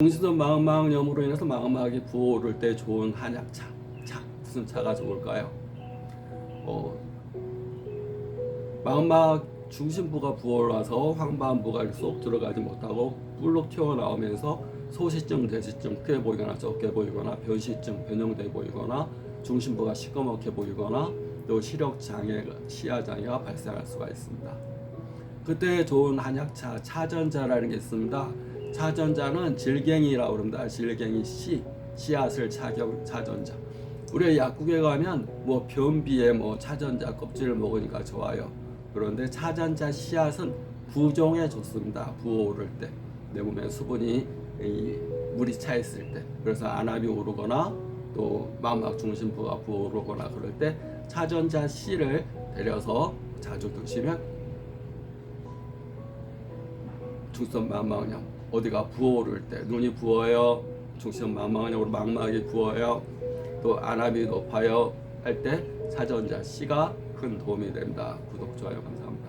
중시선 마음마음염으로 인해서 마음마음이 부어오를 때 좋은 한약차. 차 무슨 차가 좋을까요? 어, 마음막 중심부가 부어올라서 황반부가 쏙 들어가지 못하고 불록 튀어나오면서 소시증, 대시증 크게 보이거나 적게 보이거나 변시증, 변형돼 보이거나 중심부가 시꺼멓게 보이거나 또 시력 장애, 시야 장애가 발생할 수가 있습니다. 그때 좋은 한약차 차전자라는 게 있습니다. 차전자는 질갱이라고 그럽니다. 질갱이 씨, 씨앗을 차경 차전자. 우리 약국에 가면 뭐 변비에 뭐 차전자 껍질을 먹으니까 좋아요. 그런데 차전자 씨앗은 부종에 좋습니다. 부어오를 때 내 몸에 수분이 이 물이 차 있을 때 그래서 안압이 오르거나 또 마음막 중심부가 부어오르거나 그럴 때 차전자 씨를 데려서 자주 드시면 중성 망망염 어디가 부어오를 때 눈이 부어요? 중성 망망염으로 망막이 부어요? 또 안압이 높아요? 할 때 사전자 씨가 큰 도움이 됩니다. 구독 좋아요 감사합니다.